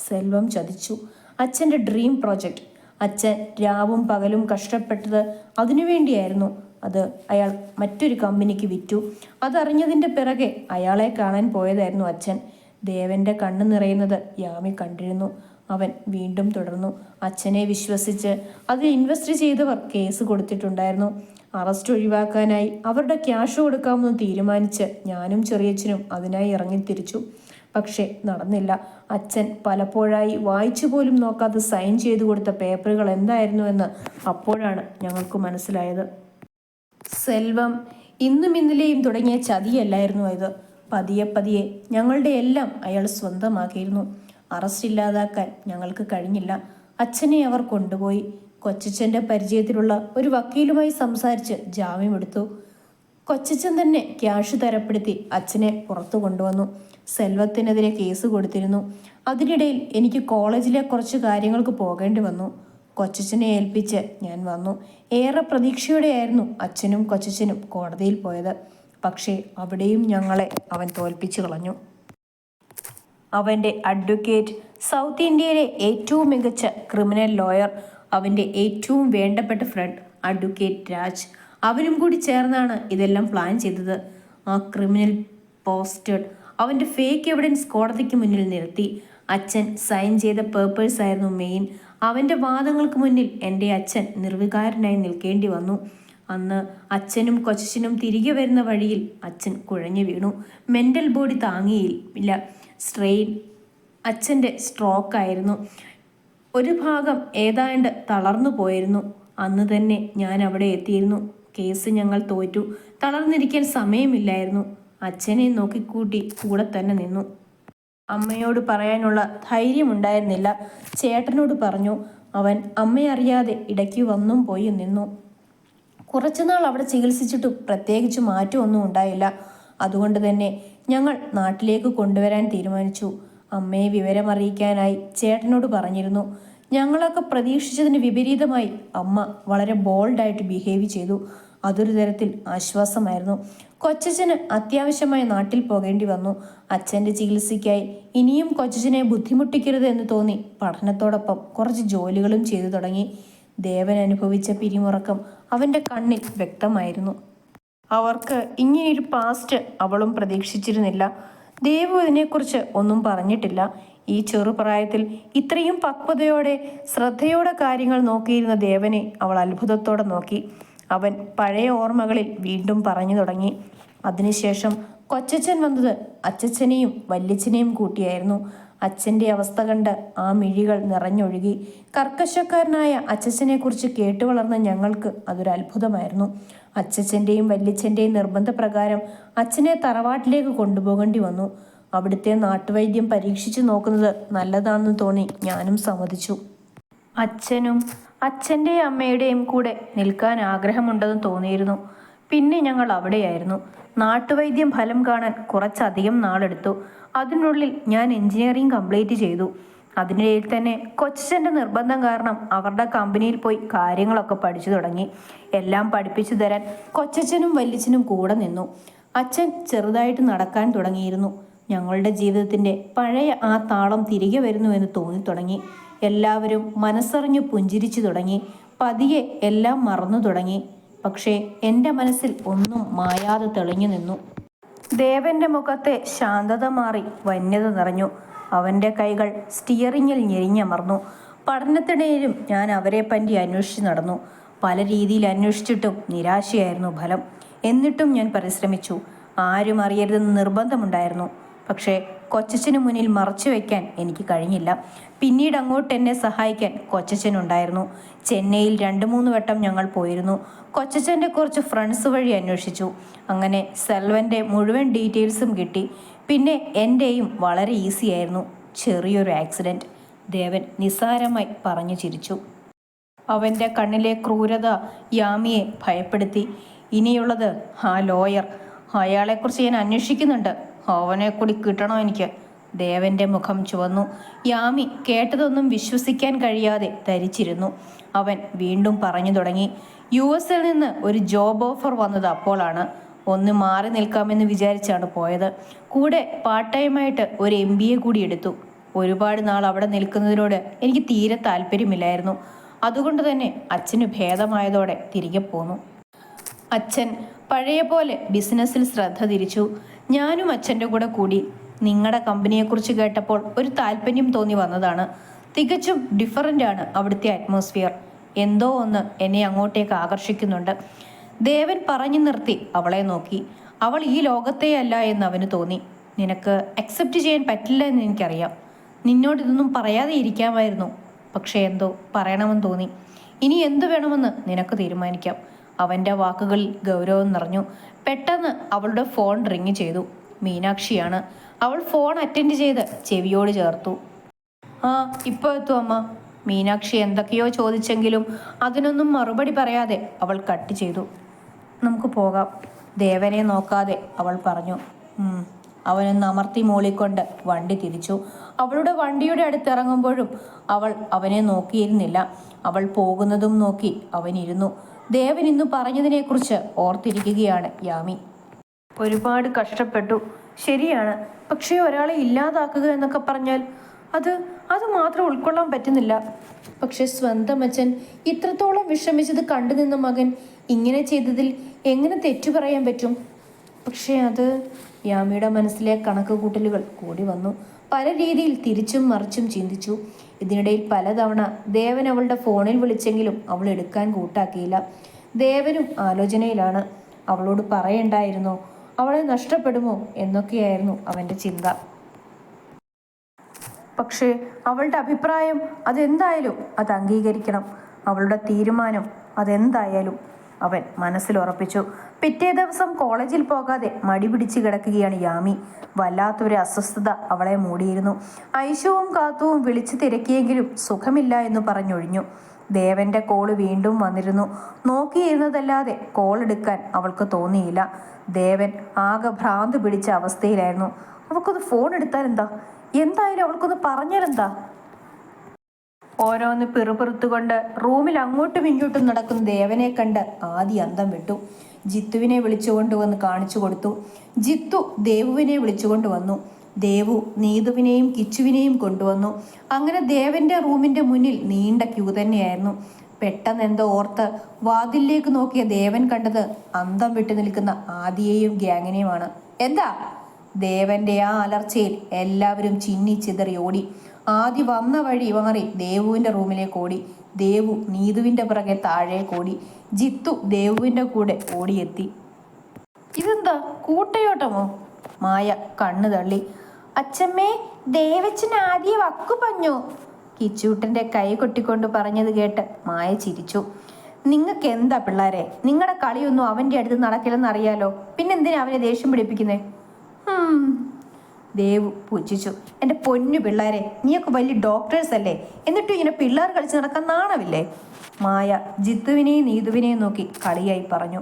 സെൽവം ചതിച്ചു. അച്ഛന്റെ ഡ്രീം പ്രോജക്റ്റ്. അച്ഛൻ രാവും പകലും കഷ്ടപ്പെട്ടത് അതിനുവേണ്ടിയായിരുന്നു അത് അയാൾ മറ്റൊരു കമ്പനിക്ക് വിറ്റു. അതറിഞ്ഞതിന്റെ പിറകെ അയാളെ കാണാൻ പോയതായിരുന്നു അച്ഛൻ. ദേവന്റെ കണ്ണ് നിറയുന്നത് യാമി കണ്ടിരുന്നു. അവൻ വീണ്ടും തുടർന്നു. അച്ഛനെ വിശ്വസിച്ച് അതിൽ ഇൻവെസ്റ്റ് ചെയ്തവർ കേസ് കൊടുത്തിട്ടുണ്ടായിരുന്നു. അറസ്റ്റ് ഒഴിവാക്കാനായി അവരുടെ ക്യാഷ് കൊടുക്കാമെന്ന് തീരുമാനിച്ച് ഞാനും ചെറിയച്ഛനും അതിനായി ഇറങ്ങിത്തിരിച്ചു. പക്ഷേ നടന്നില്ല. അച്ഛൻ പലപ്പോഴായി വായിച്ചു പോലും നോക്കാതെ സൈൻ ചെയ്തു കൊടുത്ത പേപ്പറുകൾ എന്തായിരുന്നുവെന്ന് അപ്പോഴാണ് ഞങ്ങൾക്ക് മനസ്സിലായത്. സെൽവം ഇന്നും ഇന്നലെയും തുടങ്ങിയ ചതിയല്ലായിരുന്നു ഇത്. പതിയെ പതിയെ ഞങ്ങളുടെ എല്ലാം അയാൾ സ്വന്തമാക്കിയിരുന്നു. അറസ്റ്റ് ഇല്ലാതാക്കാൻ ഞങ്ങൾക്ക് കഴിഞ്ഞില്ല. അച്ഛനെ അവർ കൊണ്ടുപോയി. കൊച്ചച്ഛന്റെ പരിചയത്തിലുള്ള ഒരു വക്കീലുമായി സംസാരിച്ച് ജാമ്യമെടുത്തു കൊച്ചച്ഛൻ തന്നെ ക്യാഷ് തരപ്പെടുത്തി അച്ഛനെ പുറത്തു കൊണ്ടുവന്നു. സെൽവത്തിനെതിരെ കേസ് കൊടുത്തിരുന്നു. അതിനിടയിൽ എനിക്ക് കോളേജിലെ കുറച്ച് കാര്യങ്ങൾക്ക് പോകേണ്ടി വന്നു. കൊച്ചച്ഛനെ ഏൽപ്പിച്ച് ഞാൻ വന്നു. ഏറെ പ്രതീക്ഷയോടെയായിരുന്നു അച്ഛനും കൊച്ചച്ഛനും കോടതിയിൽ പോയത്. പക്ഷേ അവിടെയും ഞങ്ങളെ അവൻ തോൽപ്പിച്ചു കളഞ്ഞു. അവന്റെ അഡ്വക്കേറ്റ് സൗത്ത് ഇന്ത്യയിലെ ഏറ്റവും മികച്ച ക്രിമിനൽ ലോയർ അവന്റെ ഏറ്റവും വേണ്ടപ്പെട്ട ഫ്രണ്ട് അഡ്വക്കേറ്റ് രാജ്. അവനും കൂടി ചേർന്നാണ് ഇതെല്ലാം പ്ലാൻ ചെയ്തത്. ആ ക്രിമിനൽ പോസ്റ്റേഡ് അവന്റെ ഫേക്ക് എവിഡൻസ് കോടതിക്ക് മുന്നിൽ നിർത്തി അച്ഛൻ സൈൻ ചെയ്ത പേപ്പേഴ്സ് ആയിരുന്നു മെയിൻ അവന്റെ വാദങ്ങൾക്ക് മുന്നിൽ എന്റെ അച്ഛൻ നിർവികാരനായി നിൽക്കേണ്ടി വന്നു. അന്ന് അച്ഛനും കൊച്ചനും തിരികെ വരുന്ന വഴിയിൽ അച്ഛൻ കുഴഞ്ഞു വീണു. മെന്റൽ ബോഡി താങ്ങിയില്ല. സ്ട്രെയിൻ അച്ഛന്റെ സ്ട്രോക്ക് ആയിരുന്നു. ഒരു ഭാഗം ഏതാണ്ട് തളർന്നു പോയിരുന്നു. അന്ന് തന്നെ ഞാൻ അവിടെ എത്തിയിരുന്നു. കേസ് ഞങ്ങൾ തോറ്റു. തളർന്നിരിക്കാൻ സമയമില്ലായിരുന്നു. അച്ഛനെ നോക്കിക്കൂട്ടി കൂടെ തന്നെ നിന്നു. അമ്മയോട് പറയാനുള്ള ധൈര്യമുണ്ടായിരുന്നില്ല. ചേട്ടനോട് പറഞ്ഞു അവൻ അമ്മയറിയാതെ ഇടയ്ക്ക് വന്നും പോയി നിന്നു. കുറച്ചുനാൾ അവിടെ ചികിത്സിച്ചിട്ടും പ്രത്യേകിച്ച് മാറ്റമൊന്നും ഉണ്ടായില്ല. അതുകൊണ്ട് തന്നെ ഞങ്ങൾ നാട്ടിലേക്ക് കൊണ്ടുവരാൻ തീരുമാനിച്ചു. അമ്മയെ വിവരമറിയിക്കാനായി ചേട്ടനോട് പറഞ്ഞിരുന്നു. ഞങ്ങളൊക്കെ പ്രതീക്ഷിച്ചതിന് വിപരീതമായി അമ്മ വളരെ ബോൾഡായിട്ട് ബിഹേവ് ചെയ്തു. അതൊരു തരത്തിൽ ആശ്വാസമായിരുന്നു. കൊച്ചച്ഛന് അത്യാവശ്യമായി നാട്ടിൽ പോകേണ്ടി വന്നു. അച്ഛന്റെ ചികിത്സയ്ക്കായി ഇനിയും കൊച്ചച്ഛനെ ബുദ്ധിമുട്ടിക്കരുത് എന്ന് തോന്നി പഠനത്തോടൊപ്പം കുറച്ച് ജോലികളും ചെയ്തു തുടങ്ങി. ദേവൻ അനുഭവിച്ച പിരിമുറക്കം അവന്റെ കണ്ണിൽ വ്യക്തമായിരുന്നു. അവർക്ക് ഇങ്ങനെയൊരു പാസ്റ്റ് അവളും പ്രതീക്ഷിച്ചിരുന്നില്ല. ദേവു ഇതിനെക്കുറിച്ച് ഒന്നും പറഞ്ഞിട്ടില്ല. ഈ ചെറുപ്രായത്തിൽ ഇത്രയും പക്വതയോടെ ശ്രദ്ധയോടെ കാര്യങ്ങൾ നോക്കിയിരുന്ന ദേവനെ അവൾ അത്ഭുതത്തോടെ നോക്കി. അവൻ പഴയ ഓർമ്മകളിൽ വീണ്ടും പറഞ്ഞു തുടങ്ങി. അതിനുശേഷം കൊച്ചച്ഛൻ വന്നത് അച്ചച്ചനെയും വല്യച്ഛനെയും കൂട്ടിയായിരുന്നു. അച്ഛന്റെ അവസ്ഥ കണ്ട് ആ മിഴികൾ നിറഞ്ഞൊഴുകി. കർക്കശക്കാരനായ അച്ഛനെക്കുറിച്ച് കേട്ടു വളർന്ന ഞങ്ങൾക്ക് അതൊരു അത്ഭുതമായിരുന്നു അച്ചച്ചന്റെയും വല്യച്ഛന്റെയും നിർബന്ധപ്രകാരം അച്ഛനെ തറവാട്ടിലേക്ക് കൊണ്ടുപോകേണ്ടി വന്നു. അവിടുത്തെ നാട്ടുവൈദ്യം പരീക്ഷിച്ചു നോക്കുന്നത് നല്ലതാണെന്ന് തോന്നി. ഞാനും സമ്മതിച്ചു. അച്ഛനും അച്ഛന്റെയും അമ്മയുടെയും കൂടെ നിൽക്കാൻ ആഗ്രഹമുണ്ടെന്ന് തോന്നിയിരുന്നു. പിന്നെ ഞങ്ങൾ അവിടെയായിരുന്നു. നാട്ടുവൈദ്യം ഫലം കാണാൻ കുറച്ചധികം നാളെടുത്തു. അതിനുള്ളിൽ ഞാൻ എഞ്ചിനീയറിംഗ് കംപ്ലീറ്റ് ചെയ്തു. അതിനിടയിൽ തന്നെ കൊച്ചന്റെ നിർബന്ധം കാരണം അവരുടെ കമ്പനിയിൽ പോയി കാര്യങ്ങളൊക്കെ പഠിച്ചു തുടങ്ങി. എല്ലാം പഠിപ്പിച്ചു തരാൻ കൊച്ചച്ഛനും വല്യച്ഛനും കൂടെ നിന്നു. അച്ഛൻ ചെറുതായിട്ട് നടക്കാൻ തുടങ്ങിയിരുന്നു. ഞങ്ങളുടെ ജീവിതത്തിന്റെ പഴയ ആ താളം തിരികെ വരുന്നു എന്ന് തോന്നി തുടങ്ങി. എല്ലാവരും മനസ്സറിഞ്ഞു പുഞ്ചിരിച്ചു തുടങ്ങി. പതിയെ എല്ലാം മറന്നു തുടങ്ങി. പക്ഷേ എന്റെ മനസ്സിൽ ഒന്നും മായാതെ തെളിഞ്ഞു നിന്നു. ദേവന്റെ മുഖത്തെ ശാന്തത മാറി വന്യത നിറഞ്ഞു. അവന്റെ കൈകൾ സ്റ്റിയറിങ്ങിൽ ഞെരിഞ്ഞമർന്നു. പഠനത്തിനിടയിലും ഞാൻ അവരെ പറ്റി അന്വേഷിച്ച് നടന്നു. പല രീതിയിൽ അന്വേഷിച്ചിട്ടും നിരാശയായിരുന്നു ഫലം. എന്നിട്ടും ഞാൻ പരിശ്രമിച്ചു. ആരും അറിയരുതെന്ന് നിർബന്ധമുണ്ടായിരുന്നു. പക്ഷേ കൊച്ചച്ഛന് മുന്നിൽ മറച്ചു വയ്ക്കാൻ എനിക്ക് കഴിഞ്ഞില്ല. പിന്നീട് അങ്ങോട്ട് എന്നെ സഹായിക്കാൻ കൊച്ചച്ഛനുണ്ടായിരുന്നു ചെന്നൈയിൽ രണ്ട് മൂന്ന് വട്ടം ഞങ്ങൾ പോയിരുന്നു. കൊച്ചച്ഛന്റെ കുറച്ച് ഫ്രണ്ട്സ് വഴി അന്വേഷിച്ചു. അങ്ങനെ സെൽവന്റെ മുഴുവൻ ഡീറ്റെയിൽസും കിട്ടി. പിന്നെ എന്റെയും വളരെ ഈസി ആയിരുന്നു. ചെറിയൊരു ആക്സിഡന്റ് ദേവൻ നിസ്സാരമായി പറഞ്ഞു ചിരിച്ചു. അവന്റെ കണ്ണിലെ ക്രൂരത യാമിയെ ഭയപ്പെടുത്തി. ഇനിയുള്ളത് ആ ലോയർ അയാളെക്കുറിച്ച് ഞാൻ അന്വേഷിക്കുന്നുണ്ട്. അവനെ കൂടി കിട്ടണം എനിക്ക്? ദേവന്റെ മുഖം ചുവന്നു. യാമി കേട്ടതൊന്നും വിശ്വസിക്കാൻ കഴിയാതെ ധരിച്ചിരുന്നു. അവൻ വീണ്ടും പറഞ്ഞു തുടങ്ങി. യു എസിൽ നിന്ന് ഒരു ജോബ് ഓഫർ വന്നത് അപ്പോഴാണ് ഒന്ന് മാറി നിൽക്കാമെന്ന് വിചാരിച്ചാണ് പോയത്. കൂടെ പാർട്ട് ടൈമായിട്ട് ഒരു എം ബി എ കൂടി എടുത്തു. ഒരുപാട് നാൾ അവിടെ നിൽക്കുന്നതിനോട് എനിക്ക് തീരെ താല്പര്യമില്ലായിരുന്നു. അതുകൊണ്ട് തന്നെ അച്ഛന് ഭേദമായതോടെ തിരികെ പോന്നു. അച്ഛൻ പഴയ പോലെ ബിസിനസ്സിൽ ശ്രദ്ധ തിരിച്ചു. ഞാനും അച്ഛന്റെ കൂടെ കൂടി. നിങ്ങളുടെ കമ്പനിയെക്കുറിച്ച് കേട്ടപ്പോൾ ഒരു താല്പര്യം തോന്നി വന്നതാണ്. തികച്ചും ഡിഫറന്റ് ആണ് അവിടുത്തെ അറ്റ്മോസ്ഫിയർ എന്തോ ഒന്ന് എന്നെ അങ്ങോട്ടേക്ക് ആകർഷിക്കുന്നുണ്ട്. ദേവൻ പറഞ്ഞു നിർത്തി അവളെ നോക്കി. അവൾ ഈ ലോകത്തെയല്ല എന്ന് അവന് തോന്നി. നിനക്ക് അക്സെപ്റ്റ് ചെയ്യാൻ പറ്റില്ല എന്ന് എനിക്കറിയാം. നിന്നോട് ഇതൊന്നും പറയാതെ ഇരിക്കാമായിരുന്നു. പക്ഷേ എന്തോ പറയണമെന്ന് തോന്നി. ഇനി എന്തു വേണമെന്ന് നിനക്ക് തീരുമാനിക്കാം. അവന്റെ വാക്കുകളിൽ ഗൗരവം നിറഞ്ഞു. പെട്ടെന്ന് അവളുടെ ഫോൺ റിങ് ചെയ്തു. മീനാക്ഷിയാണ് അവൾ ഫോൺ അറ്റൻഡ് ചെയ്ത് ചെവിയോട് ചേർത്തു. ആ ഇപ്പോൾ എത്തും അമ്മ. മീനാക്ഷി എന്തൊക്കെയോ ചോദിച്ചെങ്കിലും അതിനൊന്നും മറുപടി പറയാതെ അവൾ കട്ട് ചെയ്തു. നമുക്ക് പോകാം. ദേവനെ നോക്കാതെ അവൾ പറഞ്ഞു. അവനൊന്ന് അമർത്തി മൂളിക്കൊണ്ട് വണ്ടി തിരിച്ചു. അവളുടെ വണ്ടിയുടെ അടുത്ത് ഇറങ്ങുമ്പോഴും അവൾ അവനെ നോക്കിയിരുന്നില്ല. അവൾ പോകുന്നതും നോക്കി അവനിരുന്നു. ദേവൻ ഇന്ന് പറഞ്ഞതിനെക്കുറിച്ച് ഓർത്തിരിക്കുകയാണ് യാമി. ഒരുപാട് കഷ്ടപ്പെട്ടു. ശരിയാണ്. പക്ഷേ ഒരാളെ ഇല്ലാതാക്കുക എന്നൊക്കെ പറഞ്ഞാൽ അത് അത് മാത്രം ഉൾക്കൊള്ളാൻ പറ്റുന്നില്ല. പക്ഷെ സ്വന്തം അച്ഛൻ ഇത്രത്തോളം വിഷമിച്ചത് കണ്ടു നിന്ന മകൻ ഇങ്ങനെ ചെയ്തതിൽ എങ്ങനെ തെറ്റു പറയാൻ പറ്റും? പക്ഷേ അത് യാമിയുടെ മനസ്സിലെ കണക്ക് കൂട്ടലുകൾ കൂടി വന്നു. പല രീതിയിൽ തിരിച്ചും മറിച്ചും ചിന്തിച്ചു. ഇതിനിടയിൽ പലതവണ ദേവൻ അവളുടെ ഫോണിൽ വിളിച്ചെങ്കിലും അവൾ എടുക്കാൻ കൂട്ടാക്കിയില്ല. ദേവനും ആലോചനയിലാണ്. അവളോട് പറയണ്ടായിരുന്നോ അവളെ നഷ്ടപ്പെടുമോ എന്നൊക്കെയായിരുന്നു അവന്റെ ചിന്ത. പക്ഷേ അവളുടെ അഭിപ്രായം അതെന്തായാലും അത് അംഗീകരിക്കണം. അവളുടെ തീരുമാനം അതെന്തായാലും അവൻ മനസ്സിൽ ഉറപ്പിച്ചു. പിറ്റേ ദിവസം കോളേജിൽ പോകാതെ മടി പിടിച്ച് കിടക്കുകയാണ് യാമി. വല്ലാത്തൊരു അസ്വസ്ഥത അവളെ മൂടിയിരുന്നു. ഐശുവും കാത്തുവും വിളിച്ചു തിരക്കിയെങ്കിലും സുഖമില്ല എന്ന് പറഞ്ഞൊഴിഞ്ഞു. ദേവന്റെ കോൾ വീണ്ടും വന്നിരുന്നു. നോക്കിയിരുന്നതല്ലാതെ കോൾ എടുക്കാൻ അവൾക്ക് തോന്നിയില്ല. ദേവൻ ആകെ ഭ്രാന്ത് പിടിച്ച അവസ്ഥയിലായിരുന്നു. അവൾക്കൊന്ന് ഫോൺ എടുത്താൽ എന്താ? എന്തായാലും അവൾക്കൊന്ന് പറഞ്ഞാലെന്താ ഓരോന്ന് പിറുപിറുത്തുകൊണ്ട് റൂമിൽ അങ്ങോട്ടും ഇങ്ങോട്ടും നടക്കുന്ന ദേവനെ കണ്ട് ആദ്യ അന്തം വിട്ടു. ജിത്തുവിനെ വിളിച്ചുകൊണ്ട് വന്ന് കാണിച്ചു കൊടുത്തു. ജിത്തു ദേവുവിനെ വിളിച്ചുകൊണ്ട് വന്നു. ദേവു നീതുവിനെയും കിച്ചുവിനെയും കൊണ്ടുവന്നു. അങ്ങനെ ദേവന്റെ റൂമിന്റെ മുന്നിൽ നീണ്ട ക്യൂ തന്നെയായിരുന്നു. പെട്ടെന്ന് എന്തോ ഓർത്ത് വാതിലിലേക്ക് നോക്കിയ ദേവൻ കണ്ടത് അന്തം വിട്ടു നിൽക്കുന്ന ആദിയെയും ഗ്യാങ്ങിനെയുമാണ്. എന്താ? ദേവന്റെ ആ അലർച്ചയിൽ എല്ലാവരും ചിന്നി ചിതറി ഓടി. ആദി വന്ന വഴി മാറി ദേവുവിന്റെ റൂമിലേക്ക് ഓടി. ദേവു നീതുവിന്റെ പുറകെ താഴേക്ക് ഓടി. ജിത്തു ദേവുവിന്റെ കൂടെ ഓടിയെത്തി. ഇതെന്താ? കൂട്ടയോട്ടമോ? മായ കണ്ണു തള്ളി. അച്ഛമ്മേ ദേവച്ചൻ ആദ്യ വക്കു പഞ്ഞു. കിച്ചൂട്ടന്റെ കൈ കൊട്ടിക്കൊണ്ട് പറഞ്ഞത് കേട്ട് മായ ചിരിച്ചു. നിങ്ങൾക്ക് എന്താ പിള്ളേരെ? നിങ്ങളുടെ കളിയൊന്നും അവന്റെ അടുത്ത് നടക്കില്ലെന്ന് അറിയാലോ പിന്നെന്തിനാ അവനെ ദേഷ്യം പിടിപ്പിക്കുന്നേ? ദേവു പൂജിച്ചു എന്റെ പൊന്നു പിള്ളേരെ നീയൊക്കെ വലിയ ഡോക്ടേഴ്സ് അല്ലേ? എന്നിട്ടും ഇങ്ങനെ പിള്ളേർ കളിച്ച് നടക്കാൻ നാണവില്ലേ മായ ജിത്തുവിനെയും നീതുവിനെയും നോക്കി കളിയായി പറഞ്ഞു.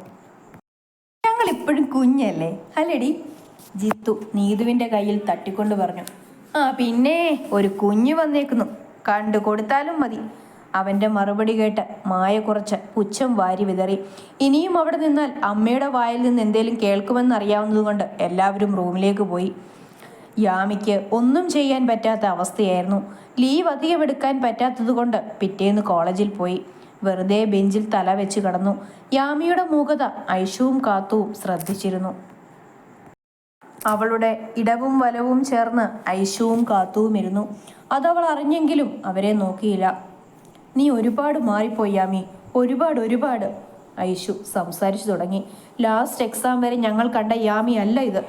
ഞങ്ങൾ ഇപ്പോഴും കുഞ്ഞല്ലേ? അല്ലേടി ജിത്തു നീതുവിന്റെ കയ്യിൽ തട്ടിക്കൊണ്ട് പറഞ്ഞു ആ പിന്നെ ഒരു കുഞ്ഞു വന്നേക്കുന്നു. കണ്ടു കൊടുത്താലും മതി. അവന്റെ മറുപടി കേട്ട് മായ കുറച്ച് പുച്ഛം വാരി വിതറി. ഇനിയും അവിടെ നിന്നാൽ അമ്മയുടെ വായിൽ നിന്ന് എന്തേലും കേൾക്കുമെന്ന് അറിയാവുന്നതുകൊണ്ട് എല്ലാവരും റൂമിലേക്ക് പോയി. യാമിക്ക് ഒന്നും ചെയ്യാൻ പറ്റാത്ത അവസ്ഥയായിരുന്നു. ലീവ് അധികം എടുക്കാൻ പറ്റാത്തതുകൊണ്ട് പിറ്റേന്ന് കോളേജിൽ പോയി. വെറുതെ ബെഞ്ചിൽ തല വെച്ച് കിടന്നു. യാമിയുടെ മൂകത ഐഷുവും കാത്തുവും ശ്രദ്ധിച്ചിരുന്നു. അവളുടെ ഇടവും വലവും ചേർന്ന് ഐഷുവും കാത്തുവും ഇരുന്നു. അതവൾ അറിഞ്ഞെങ്കിലും അവരെ നോക്കിയില്ല. നീ ഒരുപാട് മാറിപ്പോയി യാമി. ഒരുപാട് ഒരുപാട് ഐശു സംസാരിച്ചു തുടങ്ങി. ലാസ്റ്റ് എക്സാം വരെ ഞങ്ങൾ കണ്ട യാമി അല്ല ഇത്.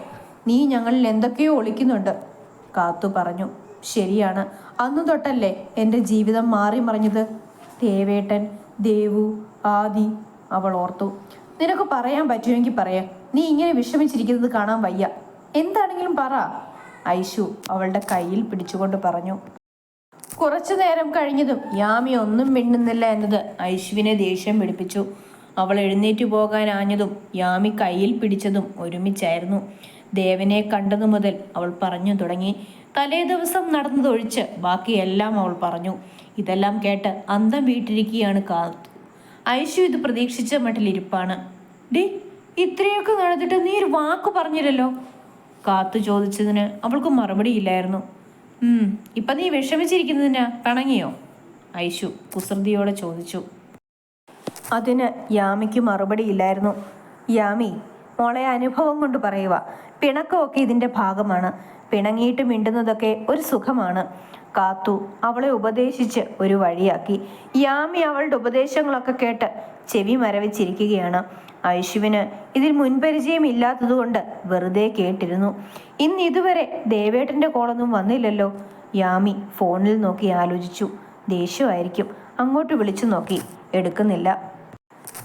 നീ ഞങ്ങളിൽ എന്തൊക്കെയോ ഒളിക്കുന്നുണ്ട് കാത്തു പറഞ്ഞു. ശരിയാണ്. അന്നു തൊട്ടല്ലേ എന്റെ ജീവിതം മാറി മറിഞ്ഞത്? ദേവേട്ടൻ ദേവു ആദി അവൾ ഓർത്തു. നിനക്ക് പറയാൻ പറ്റുമെങ്കിൽ പറയാം. നീ ഇങ്ങനെ വിഷമിച്ചിരിക്കുന്നത് കാണാൻ വയ്യ. എന്താണെങ്കിലും പറ. ഐഷു അവളുടെ കയ്യിൽ പിടിച്ചുകൊണ്ട് പറഞ്ഞു. കുറച്ചു നേരം കഴിഞ്ഞതും യാമി ഒന്നും മിണ്ടുന്നില്ല എന്നത് ഐശുവിനെ ദേഷ്യം പിടിപ്പിച്ചു. അവൾ എഴുന്നേറ്റ് പോകാൻ ആഞ്ഞതും യാമി കയ്യിൽ പിടിച്ചതും ഒരുമിച്ചായിരുന്നു. ദേവനെ കണ്ടതു മുതൽ അവൾ പറഞ്ഞു തുടങ്ങി. തലേ ദിവസം നടന്നതൊഴിച്ച് ബാക്കിയെല്ലാം അവൾ പറഞ്ഞു. ഇതെല്ലാം കേട്ട് അന്തം വീട്ടിരിക്കുകയാണ് കാത്തു. ഐശു ഇത് പ്രതീക്ഷിച്ച മട്ടിലിരിപ്പാണ്. ഡി ഇത്രയൊക്കെ നടന്നിട്ട് നീ ഒരു വാക്ക് പറഞ്ഞില്ലല്ലോ. കാത്തു ചോദിച്ചതിന് അവൾക്ക് മറുപടിയില്ലായിരുന്നു ഇപ്പൊ നീ വിഷമിച്ചിരിക്കുന്നതിന്? പിണങ്ങിയോ? ഐശു കുസൃതിയോടെ ചോദിച്ചു. അതിന് യാമിക്ക് മറുപടിയില്ലായിരുന്നു യാമി മോളെ അനുഭവം കൊണ്ട് പറയുക പിണക്കമൊക്കെ ഇതിന്റെ ഭാഗമാണ്. പിണങ്ങിയിട്ട് മിണ്ടുന്നതൊക്കെ ഒരു സുഖമാണ്. കാത്തു അവളെ ഉപദേശിച്ച് ഒരു വഴിയാക്കി. യാമി അവളുടെ ഉപദേശങ്ങളൊക്കെ കേട്ട് ചെവി മരവിച്ചിരിക്കുകയാണ്. ഐശുവിന് ഇതിൽ മുൻപരിചയം ഇല്ലാത്തതുകൊണ്ട് വെറുതെ കേട്ടിരുന്നു. ഇന്ന് ഇതുവരെ ദേവേട്ടന്റെ കോളൊന്നും വന്നില്ലല്ലോ. യാമി ഫോണിൽ നോക്കി ആലോചിച്ചു. ദേഷ്യമായിരിക്കും. അങ്ങോട്ട് വിളിച്ചു നോക്കി. എടുക്കുന്നില്ല.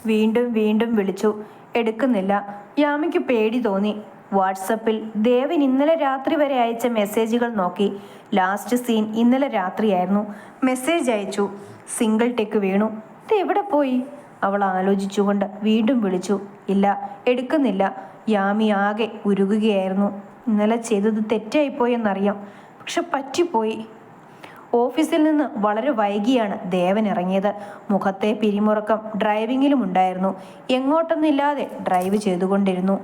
വീണ്ടും വീണ്ടും വിളിച്ചു. എടുക്കുന്നില്ല. യാമിക്ക് പേടി തോന്നി. വാട്സപ്പിൽ ദേവൻ ഇന്നലെ രാത്രി വരെ അയച്ച മെസ്സേജുകൾ നോക്കി. ലാസ്റ്റ് സീൻ ഇന്നലെ രാത്രിയായിരുന്നു. മെസ്സേജ് അയച്ചു. സിംഗിൾ ടെക്ക് വീണു. ഇത് എവിടെ പോയി? അവൾ ആലോചിച്ചുകൊണ്ട് വീണ്ടും വിളിച്ചു. ഇല്ല എടുക്കുന്നില്ല. യാമി ആകെ ഉരുകുകയായിരുന്നു. ഇന്നലെ ചെയ്തത് തെറ്റായിപ്പോയെന്നറിയാം. പക്ഷെ പറ്റിപ്പോയി. ഓഫീസിൽ നിന്ന് വളരെ വൈകിയാണ് ദേവൻ ഇറങ്ങിയത്. മുഖത്തെ പിരിമുറക്കം ഡ്രൈവിങ്ങിലും ഉണ്ടായിരുന്നു. എങ്ങോട്ടൊന്നില്ലാതെ ഡ്രൈവ് ചെയ്തുകൊണ്ടിരുന്നു.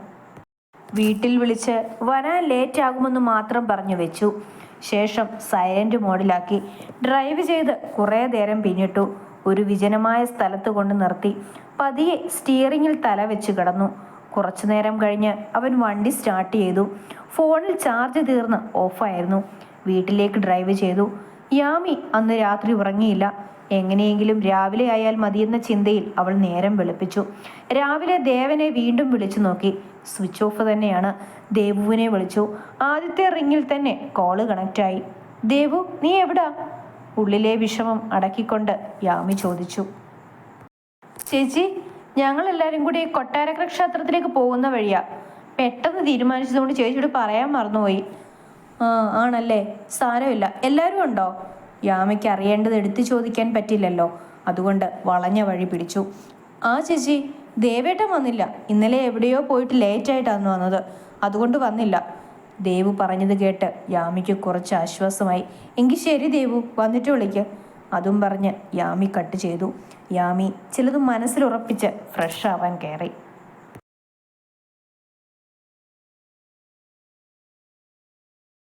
വീട്ടിൽ വിളിച്ച് വരാൻ ലേറ്റ് ആകുമെന്ന് മാത്രം പറഞ്ഞു വെച്ചു. ശേഷം സൈലന്റ് മോഡിലാക്കി ഡ്രൈവ് ചെയ്ത് കുറേ നേരം പിന്നിട്ടു. ഒരു വിജനമായ സ്ഥലത്ത് കൊണ്ട് നിർത്തി പതിയെ സ്റ്റിയറിങ്ങിൽ തല വെച്ച് കിടന്നു. കുറച്ചു നേരം കഴിഞ്ഞ് അവൻ വണ്ടി സ്റ്റാർട്ട് ചെയ്തു. ഫോണിൽ ചാർജ് തീർന്ന് ഓഫായിരുന്നു വീട്ടിലേക്ക് ഡ്രൈവ് ചെയ്തു. യാമി അന്ന് രാത്രി ഉറങ്ങിയില്ല. എങ്ങനെയെങ്കിലും രാവിലെ ആയാൽ മതിയെന്ന ചിന്തയിൽ അവൾ നേരം വെളുപ്പിച്ചു. രാവിലെ ദേവനെ വീണ്ടും വിളിച്ചു നോക്കി. സ്വിച്ച് ഓഫ് തന്നെയാണ്. ദേവുവിനെ വിളിച്ചു. ആദ്യത്തെ റിങ്ങിൽ തന്നെ കോൾ കണക്റ്റായി ദേവു നീ എവിടാ? ഉള്ളിലെ വിഷമം അടക്കിക്കൊണ്ട് യാമി ചോദിച്ചു. ചേച്ചി ഞങ്ങൾ എല്ലാവരും കൂടി കൊട്ടാരക്കര ക്ഷേത്രത്തിലേക്ക് പോകുന്ന വഴിയാ. പെട്ടെന്ന് തീരുമാനിച്ചതുകൊണ്ട് ചേച്ചിയോട് പറയാൻ മറന്നുപോയി. ആ ആണല്ലേ? സാരമില്ല. എല്ലാവരും ഉണ്ടോ? യാമയ്ക്ക് അറിയേണ്ടത് എടുത്തു ചോദിക്കാൻ പറ്റില്ലല്ലോ. അതുകൊണ്ട് വളഞ്ഞ വഴി പിടിച്ചു. ആ ചേച്ചി ദേവേട്ടൻ വന്നില്ല. ഇന്നലെ എവിടെയോ പോയിട്ട് ലേറ്റായിട്ടാണ് വന്നത്. അതുകൊണ്ട് വന്നില്ല. ദേവു പറഞ്ഞത് കേട്ട് യാമിക്ക് കുറച്ച് ആശ്വാസമായി. എങ്കിൽ ശരി ദേവു വന്നിട്ട് വിളിക്ക്. അതും പറഞ്ഞ് യാമി കട്ട് ചെയ്തു. യാമി ചിലത് മനസ്സിലുറപ്പിച്ച് ഫ്രഷ് ആവാൻ കയറി.